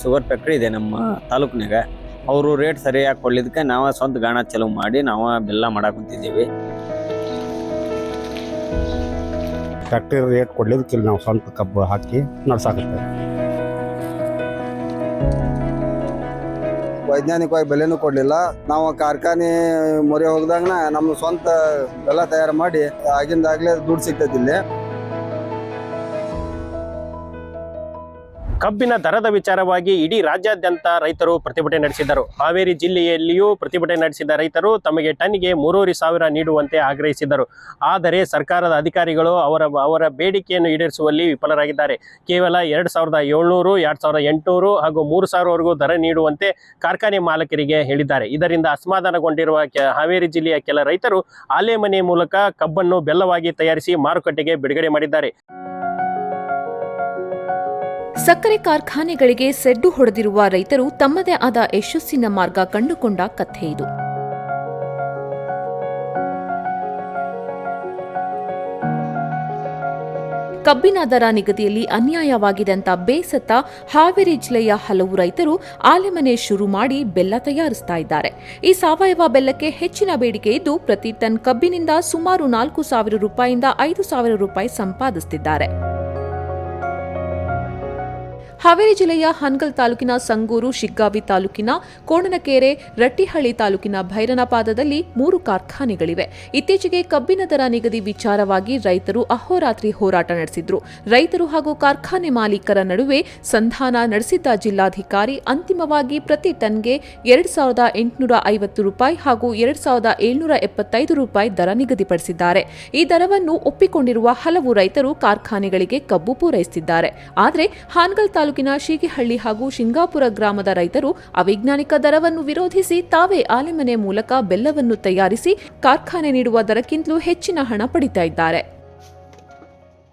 Sugar factory ಇದೆ ನಮ್ಮ ತಾಲೂಕ್ನಾಗ. ಅವರು ರೇಟ್ ಸರಿಯಾಗಿ ಕೊಡ್ಲಿದ್ದಕ್ಕೆ ನಾವು ಸ್ವಂತ ಗಾಣ ಚಲೋ ಮಾಡಿ ನಾವು ಬೆಲ್ಲ ಮಾಡಕ್ಕೆ ಕುಂತಿದ್ದೀವಿ ಫ್ಯಾಕ್ಟ್ರಿ ರೇಟ್ ಕೊಡ್ಲಿದ್ದಕ್ಕಿಲ್ಲ ನಾವು ಸ್ವಂತ ಕಬ್ಬು ಹಾಕಿ ನಡ್ಸಾಕತ್ತೇವೆ ವೈಜ್ಞಾನಿಕವಾಗಿ ಬೆಲೆನೂ ಕೊಡಲಿಲ್ಲ. ನಾವು ಕಾರ್ಖಾನೆ ಮೊರೆ ಹೋಗ್ದಾಗನ ನಮ್ಮ ಸ್ವಂತ ಬೆಲ್ಲ ತಯಾರು ಮಾಡಿ ಆಗಿಂದಾಗಲೇ ದುಡ್ಡು ಸಿಗ್ತೈತಿ ಇಲ್ಲಿ. ಕಬ್ಬಿನ ದರದ ವಿಚಾರವಾಗಿ ಇಡೀ ರಾಜ್ಯಾದ್ಯಂತ ರೈತರು ಪ್ರತಿಭಟನೆ ನಡೆಸಿದರು ಹಾವೇರಿ ಜಿಲ್ಲೆಯಲ್ಲಿಯೂ ಪ್ರತಿಭಟನೆ ನಡೆಸಿದ ರೈತರು ತಮಗೆ ಟನ್ಗೆ ಮೂರೂವರೆ ಸಾವಿರ ನೀಡುವಂತೆ ಆಗ್ರಹಿಸಿದರು ಆದರೆ ಸರ್ಕಾರದ ಅಧಿಕಾರಿಗಳು ಅವರ ಅವರ ಬೇಡಿಕೆಯನ್ನು ಈಡೇರಿಸುವಲ್ಲಿ ವಿಫಲರಾಗಿದ್ದಾರೆ. ಕೇವಲ ಎರಡು ಸಾವಿರದ ಏಳ್ನೂರು, ಎರಡು ಸಾವಿರದ ಎಂಟುನೂರು ಹಾಗೂ ಮೂರು ಸಾವಿರವರೆಗೂ ದರ ನೀಡುವಂತೆ ಕಾರ್ಖಾನೆ ಮಾಲಕರಿಗೆ ಹೇಳಿದ್ದಾರೆ. ಇದರಿಂದ ಅಸಮಾಧಾನಗೊಂಡಿರುವ ಹಾವೇರಿ ಜಿಲ್ಲೆಯ ಕೆಲ ರೈತರು ಆಲೆಮನೆ ಮೂಲಕ ಕಬ್ಬನ್ನು ಬೆಲ್ಲವಾಗಿ ತಯಾರಿಸಿ ಮಾರುಕಟ್ಟೆಗೆ ಬಿಡುಗಡೆ ಮಾಡಿದ್ದಾರೆ. ಸಕ್ಕರೆ ಕಾರ್ಖಾನೆಗಳಿಗೆ ಸೆಡ್ಡು ಹೊಡೆದಿರುವ ರೈತರು ತಮ್ಮದೇ ಆದ ಯಶಸ್ಸಿನ ಮಾರ್ಗ ಕಂಡುಕೊಂಡ ಕಥೆ ಇದು. ಕಬ್ಬಿನ ದರ ನಿಗದಿಯಲ್ಲಿ ಅನ್ಯಾಯವಾಗಿದಂತ ಬೇಸತ್ತ ಹಾವೇರಿ ಜಿಲ್ಲೆಯ ಹಲವು ರೈತರು ಆಲೆಮನೆ ಶುರು ಮಾಡಿ ಬೆಲ್ಲ ತಯಾರಿಸ್ತಾ ಇದ್ದಾರೆ. ಈ ಸಾವಯವ ಬೆಲ್ಲಕ್ಕೆ ಹೆಚ್ಚಿನ ಬೇಡಿಕೆ ಇದ್ದು ಪ್ರತಿ ಟನ್ ಕಬ್ಬಿನಿಂದ ಸುಮಾರು ನಾಲ್ಕು ಸಾವಿರ ರೂಪಾಯಿಯಿಂದ ಐದು ಸಾವಿರ ರೂಪಾಯಿ ಸಂಪಾದಿಸುತ್ತಿದ್ದಾರೆ ಹಾವೇರಿ ಜಿಲ್ಲೆಯ ಹನ್ಗಲ್ ತಾಲೂಕಿನ ಸಂಗೂರು, ಶಿಗ್ಗಾವಿ ತಾಲೂಕಿನ ಕೋಣನಕೆರೆ, ರಟ್ಟಿಹಳ್ಳಿ ತಾಲೂಕಿನ ಭೈರನಪಾದದಲ್ಲಿ ಮೂರು ಕಾರ್ಖಾನೆಗಳಿವೆ. ಇತ್ತೀಚೆಗೆ ಕಬ್ಬಿನ ದರ ನಿಗದಿ ವಿಚಾರವಾಗಿ ರೈತರು ಅಹೋರಾತ್ರಿ ಹೋರಾಟ ನಡೆಸಿದ್ರು. ರೈತರು ಹಾಗೂ ಕಾರ್ಖಾನೆ ಮಾಲೀಕರ ನಡುವೆ ಸಂಧಾನ ನಡೆಸಿದ್ದ ಜಿಲ್ಲಾಧಿಕಾರಿ ಅಂತಿಮವಾಗಿ ಪ್ರತಿ ಟನ್ಗೆ ಎರಡು ಸಾವಿರದ ಎಂಟುನೂರ ಐವತ್ತು ರೂಪಾಯಿ ಹಾಗೂ ಎರಡು ಸಾವಿರದ ಏಳ್ನೂರ ಎಪ್ಪತ್ತೈದು ರೂಪಾಯಿ ದರ ನಿಗದಿಪಡಿಸಿದ್ದಾರೆ. ಈ ದರವನ್ನು ಒಪ್ಪಿಕೊಂಡಿರುವ ಹಲವು ರೈತರು ಕಾರ್ಖಾನೆಗಳಿಗೆ ಕಬ್ಬು ಪೂರೈಸುತ್ತಿದ್ದಾರೆ. ಆದರೆ, ಹಾನಗಲ್ ತಾಲೂಕಿನ ಶೀಗಿಹಳ್ಳಿ ಹಾಗೂ ಶಿಂಗಾಪುರ ಗ್ರಾಮದ ರೈತರು ಅವೈಜ್ಞಾನಿಕ ದರವನ್ನು ವಿರೋಧಿಸಿ ತಾವೇ ಆಲೆಮನೆ ಮೂಲಕ ಬೆಲ್ಲವನ್ನು ತಯಾರಿಸಿ ಕಾರ್ಖಾನೆ ನೀಡುವ ದರಕ್ಕಿಂತಲೂ ಹೆಚ್ಚಿನ ಹಣ ಪಡಿತಾ ಇದ್ದಾರೆ.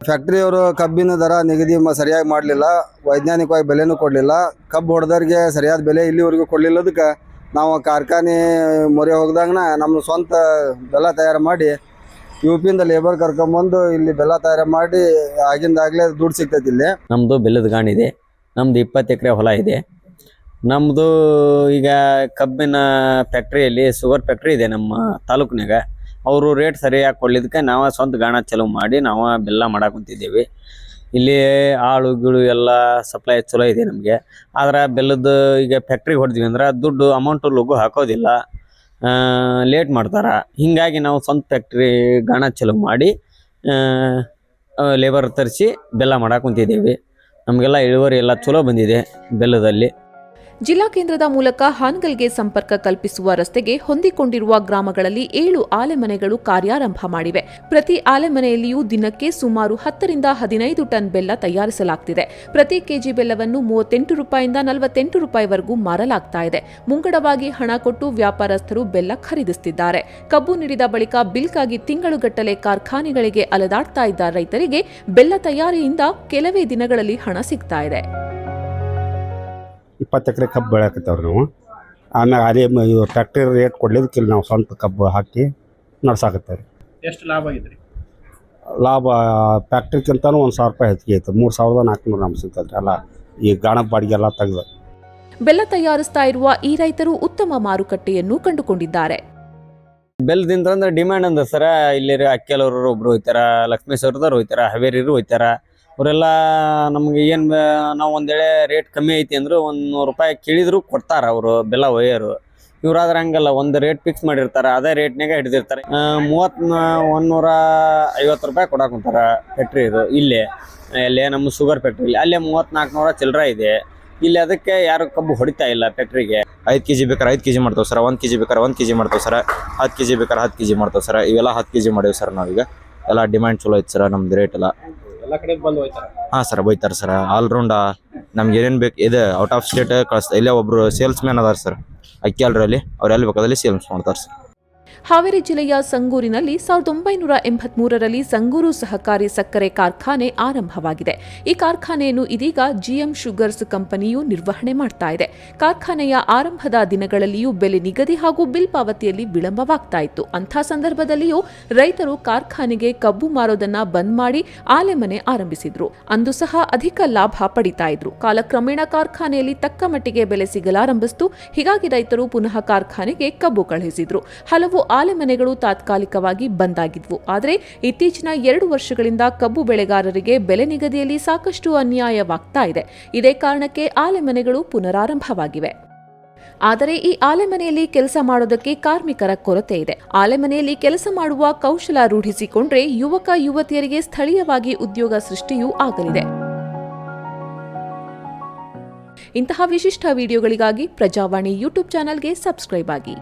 ಫ್ಯಾಕ್ಟ್ರಿಯವರು ಕಬ್ಬಿನ ದರ ನಿಗದಿ ಸರಿಯಾಗಿ ಮಾಡಲಿಲ್ಲ ವೈಜ್ಞಾನಿಕವಾಗಿ ಬೆಲೆನೂ ಕೊಡಲಿಲ್ಲ. ಕಬ್ಬು ಹೊಡೆದವ್ರಿಗೆ ಸರಿಯಾದ ಬೆಲೆ ಇಲ್ಲಿವರೆಗೂ ಕೊಡಲಿಲ್ಲದಕ್ಕೆ ನಾವು ಕಾರ್ಖಾನೆ ಮೊರೆ ಹೋಗ್ದಾಗನ ನಮ್ಮ ಸ್ವಂತ ಬೆಲ್ಲ ತಯಾರು ಮಾಡಿ ಯು ಪಿಯಿಂದ ಲೇಬರ್ ಕರ್ಕೊಂಬಂದು ಇಲ್ಲಿ ಬೆಲ್ಲ ತಯಾರು ಮಾಡಿ ಆಗಿಂದಾಗಲೇ ದುಡ್ಡು ಸಿಗ್ತೈತಿ ಇಲ್ಲಿ. ನಮ್ಮದು ಬೆಲ್ಲದ ಗಾಣ ನಮ್ದು ಇಪ್ಪತ್ತು ಎಕರೆ ಹೊಲ ಇದೆ. ನಮ್ಮದು ಈಗ ಕಬ್ಬಿನ ಫ್ಯಾಕ್ಟ್ರಿಯಲ್ಲಿ ಶುಗರ್ ಫ್ಯಾಕ್ಟ್ರಿ ಇದೆ ನಮ್ಮ ತಾಲೂಕಿನಾಗ. ಅವರು ರೇಟ್ ಸರಿಯಾಗಿ ಕೊಡ್ಲಿದ್ದಕ್ಕೆ ನಾವು ಸ್ವಂತ ಗಾಣ ಚಲೋ ಮಾಡಿ ನಾವು ಬೆಲ್ಲ ಮಾಡಾಕೊಂತಿದ್ದೀವಿ ಇಲ್ಲಿ ಆಳು ಗೀಳು ಎಲ್ಲ ಸಪ್ಲೈ ಚಲೋ ಇದೆ ನಮಗೆ. ಆದ್ರೆ ಬೆಲ್ಲದ ಈಗ ಫ್ಯಾಕ್ಟ್ರಿಗೆ ಹೊಡೆದ್ವಿ ಅಂದ್ರೆ ದುಡ್ಡು ಅಮೌಂಟು ಲಗು ಹಾಕೋದಿಲ್ಲ. ಲೇಟ್ ಮಾಡ್ತಾರೆ. ಹೀಗಾಗಿ ನಾವು ಸ್ವಂತ ಫ್ಯಾಕ್ಟ್ರಿ ಗಾಣ ಚಲೋ ಮಾಡಿ ಲೇಬರ್ ತರಿಸಿ ಬೆಲ್ಲ ಮಾಡಕ್ಕೆ ಕುಂತಿದ್ದೀವಿ ನಮಗೆಲ್ಲ ಇಳುವರಿ ಎಲ್ಲ ಚಲೋ ಬಂದಿದೆ ಬೆಲ್ಲದಲ್ಲಿ. ಜಿಲ್ಲಾ ಕೇಂದ್ರದ ಮೂಲಕ ಹಾನಗಲ್ಗೆ ಸಂಪರ್ಕ ಕಲ್ಪಿಸುವ ರಸ್ತೆಗೆ ಹೊಂದಿಕೊಂಡಿರುವ ಗ್ರಾಮಗಳಲ್ಲಿ ಏಳು ಆಲೆಮನೆಗಳು ಕಾರ್ಯಾರಂಭ ಮಾಡಿವೆ. ಪ್ರತಿ ಆಲೆಮನೆಯಲ್ಲಿಯೂ ದಿನಕ್ಕೆ ಸುಮಾರು ಹತ್ತರಿಂದ ಹದಿನೈದು ಟನ್ ಬೆಲ್ಲ ತಯಾರಿಸಲಾಗ್ತಿದೆ. ಪ್ರತಿ ಕೆಜಿ ಬೆಲ್ಲವನ್ನು ಮೂವತ್ತೆಂಟು ರೂಪಾಯಿಂದ ನಲವತ್ತೆಂಟು ರೂಪಾಯಿವರೆಗೂ ಮಾರಲಾಗ್ತಾ ಇದೆ. ಮುಂಗಡವಾಗಿ ಹಣ ಕೊಟ್ಟು ವ್ಯಾಪಾರಸ್ಥರು ಬೆಲ್ಲ ಖರೀದಿಸುತ್ತಿದ್ದಾರೆ. ಕಬ್ಬು ನೀಡಿದ ಬಳಿಕ ಬಿಲ್ಗಾಗಿ ತಿಂಗಳುಗಟ್ಟಲೆ ಕಾರ್ಖಾನೆಗಳಿಗೆ ಅಲೆದಾಡ್ತಾ ಇದ್ದ ರೈತರಿಗೆ ಬೆಲ್ಲ ತಯಾರಿಯಿಂದ ಕೆಲವೇ ದಿನಗಳಲ್ಲಿ ಹಣ ಸಿಗ್ತಾ ಇದೆ. ಇಪ್ಪತ್ತು ಎಕರೆ ಕಬ್ಬು ಬೆಳೆಯಕತ್ತವ್ರಿ ನಾವು. ಆಮೇಲೆ ಅದೇ ಇವ್ರು ಫ್ಯಾಕ್ಟ್ರಿ ರೇಟ್ ಕೊಡ್ಲಿದ್ದಕ್ಕಿಲ್ಲ ನಾವು ಸ್ವಂತ ಕಬ್ಬು ಹಾಕಿ ನಡ್ಸಾಕತ್ತೇವೆ ಎಷ್ಟು ಲಾಭ ಆಗಿದ್ರಿ? ಲಾಭ ಫ್ಯಾಕ್ಟ್ರಿಕ್ಕಿಂತನೂ ಒಂದು ಸಾವಿರ ರೂಪಾಯಿ ಹೆಚ್ಚಿಗೆ ಐತೆ. ಮೂರು ಸಾವಿರದ ನಾಲ್ಕುನೂರು ನಮ್ಗೆ ಸಿಗ್ತದೆ ಅಲ್ಲ. ಈ ಗಾಣ ಬಾಡಿಗೆ ಎಲ್ಲ ತೆಗೆದು. ಬೆಲ್ಲ ತಯಾರಿಸ್ತಾ ಇರುವ ಈ ರೈತರು ಉತ್ತಮ ಮಾರುಕಟ್ಟೆಯನ್ನು ಕಂಡುಕೊಂಡಿದ್ದಾರೆ. ಬೆಲ್ಲದಿಂದ ಅಂದ್ರೆ ಡಿಮ್ಯಾಂಡ್ ಅಂದ ಸರ ಇಲ್ಲಿ ಕೆಲವರು ಒಬ್ರು ಹೋಯ್ತಾರ ಲಕ್ಷ್ಮೇಶ್ವರದವ್ರು ಹೋಯ್ತಾರ ಹಾವೇರಿರು ಹೋಯ್ತಾರ ಅವರೆಲ್ಲ ನಮ್ಗೆ ಏನು ನಾವು ಒಂದೇಳೆ ರೇಟ್ ಕಮ್ಮಿ ಐತಿ ಅಂದ್ರೆ ಒಂದು ನೂರು ರೂಪಾಯಿ ಕೇಳಿದ್ರು ಕೊಡ್ತಾರೆ ಅವರು ಬೆಲ್ಲ ಒಯ್ಯೋರು. ಇವ್ರಾದ್ರೆ ಹಂಗಲ್ಲ, ಒಂದು ರೇಟ್ ಫಿಕ್ಸ್ ಮಾಡಿರ್ತಾರೆ, ಅದೇ ರೇಟ್ನಾಗ ಹಿಡಿದಿರ್ತಾರೆ. ಮೂವತ್ ಒಂದೂರ ಐವತ್ತು ರೂಪಾಯಿ ಕೊಡಾಕುಂತಾರ ಫ್ಯಾಕ್ಟ್ರಿ ಇದು, ಇಲ್ಲೇ. ಇಲ್ಲೇ ನಮ್ಮ ಶುಗರ್ ಫ್ಯಾಕ್ಟ್ರಿ ಅಲ್ಲೇ ಮೂವತ್ನಾಲ್ಕು ನೂರ ಚಿಲ್ಲರ ಇದೆ. ಇಲ್ಲಿ ಅದಕ್ಕೆ ಯಾರು ಕಬ್ಬು ಹೊಡಿತಾ ಇಲ್ಲ ಫ್ಯಾಕ್ಟ್ರಿಗೆ ಐದು ಕೆ ಜಿ ಬೇಕಾರೆ ಐದು ಕೆ ಮಾಡ್ತೇವೆ ಸರ್, ಒಂದು ಕೆ ಜಿ ಬೇಕಾರೆ ಒಂದು ಕೆ ಜಿ ಮಾಡ್ತೇವೆ ಸರ್, ಹತ್ತು ಕೆ ಜಿ ಬೇಕಾರೆ ಹತ್ತು ಕೆ ಮಾಡ್ತೇವೆ ಸರ್, ಇವೆಲ್ಲ ಹತ್ತು ಕೆ ಜಿ ಮಾಡೇವಿ ಸರ್ ನಾವೀಗ. ಎಲ್ಲ ಡಿಮ್ಯಾಂಡ್ ಚಲೋ ಐತೆ ಸರ್, ನಮ್ದು ರೇಟ್ ಎಲ್ಲ. ಕಡೆ ಬಂದು ಹಾಂ ಸರ್ ಬೈತಾರೆ ಸರ್. ಆಲ್ರೌಂಡ ನಮ್ಗೆ ಏನೇನು ಬೇಕು, ಇದೆ ಔಟ್ ಆಫ್ ಸ್ಟೇಟ್ ಕಳಿಸ್ತಾ ಇಲ್ಲೇ ಒಬ್ರು ಸೇಲ್ಸ್ ಮ್ಯಾನ್ ಅದಾರ ಸರ್. ಅಕ್ಕಿ ಅಲ್ರಲ್ಲಿ ಅವ್ರು ಎಲ್ಲಿ ಬೇಕಾದಲ್ಲಿ ಸೇಲ್ಸ್ ಮಾಡ್ತಾರೆ ಸರ್. ಹಾವೇರಿ ಜಿಲ್ಲೆಯ ಸಂಗೂರಿನಲ್ಲಿ ಸಾವಿರದ ಒಂಬೈನೂರ ಎಂಬತ್ಮೂರರಲ್ಲಿ ಸಂಗೂರು ಸಹಕಾರಿ ಸಕ್ಕರೆ ಕಾರ್ಖಾನೆ ಆರಂಭವಾಗಿದೆ. ಈ ಕಾರ್ಖಾನೆಯನ್ನು ಇದೀಗ ಜಿಎಂ ಶುಗರ್ಸ್ ಕಂಪನಿಯು ನಿರ್ವಹಣೆ ಮಾಡ್ತಾ ಇದೆ. ಕಾರ್ಖಾನೆಯ ಆರಂಭದ ದಿನಗಳಲ್ಲಿಯೂ ಬೆಲೆ ನಿಗದಿ ಹಾಗೂ ಬಿಲ್ ಪಾವತಿಯಲ್ಲಿ ವಿಳಂಬವಾಗ್ತಾ ಇತ್ತು. ಅಂಥ ಸಂದರ್ಭದಲ್ಲಿಯೂ ರೈತರು ಕಾರ್ಖಾನೆಗೆ ಕಬ್ಬು ಮಾರೋದನ್ನ ಬಂದ್ ಮಾಡಿ ಆಲೆಮನೆ ಆರಂಭಿಸಿದ್ರು. ಅಂದು ಸಹ ಅಧಿಕ ಲಾಭ ಪಡಿತಾ ಇದ್ರು. ಕಾಲಕ್ರಮೇಣ ಕಾರ್ಖಾನೆಯಲ್ಲಿ ತಕ್ಕ ಮಟ್ಟಿಗೆ ಬೆಲೆ ಸಿಗಲಾರಂಭಿಸಿತು. ಹೀಗಾಗಿ ರೈತರು ಪುನಃ ಕಾರ್ಖಾನೆಗೆ ಕಬ್ಬು ಕಳುಹಿಸಿದ್ರು. ಹಲವು ಆಲೆಮನೆಗಳು ತಾತ್ಕಾಲಿಕವಾಗಿ ಬಂದ್ ಆಗಿದ್ವು ಆದರೆ ಇತ್ತೀಚಿನ ಎರಡು ವರ್ಷಗಳಿಂದ ಕಬ್ಬು ಬೆಳೆಗಾರರಿಗೆ ಬೆಲೆ ನಿಗದಿಯಲ್ಲಿ ಸಾಕಷ್ಟು ಅನ್ಯಾಯವಾಗ್ತಾ ಇದೆ. ಇದೇ ಕಾರಣಕ್ಕೆ ಆಲೆಮನೆಗಳು ಪುನರಾರಂಭವಾಗಿವೆ. ಆದರೆ ಈ ಆಲೆಮನೆಯಲ್ಲಿ ಕೆಲಸ ಮಾಡೋದಕ್ಕೆ ಕಾರ್ಮಿಕರ ಕೊರತೆ ಇದೆ. ಆಲೆಮನೆಯಲ್ಲಿ ಕೆಲಸ ಮಾಡುವ ಕೌಶಲ ರೂಢಿಸಿಕೊಂಡ್ರೆ ಯುವಕ ಯುವತಿಯರಿಗೆ ಸ್ಥಳೀಯವಾಗಿ ಉದ್ಯೋಗ ಸೃಷ್ಟಿಯೂ ಆಗಲಿದೆ. ಇಂತಹ ವಿಶಿಷ್ಟ ವಿಡಿಯೋಗಳಿಗಾಗಿ ಪ್ರಜಾವಾಣಿ ಯೂಟ್ಯೂಬ್ ಚಾನೆಲ್ಗೆ ಸಬ್ಸ್ಕ್ರೈಬ್ ಆಗಿ.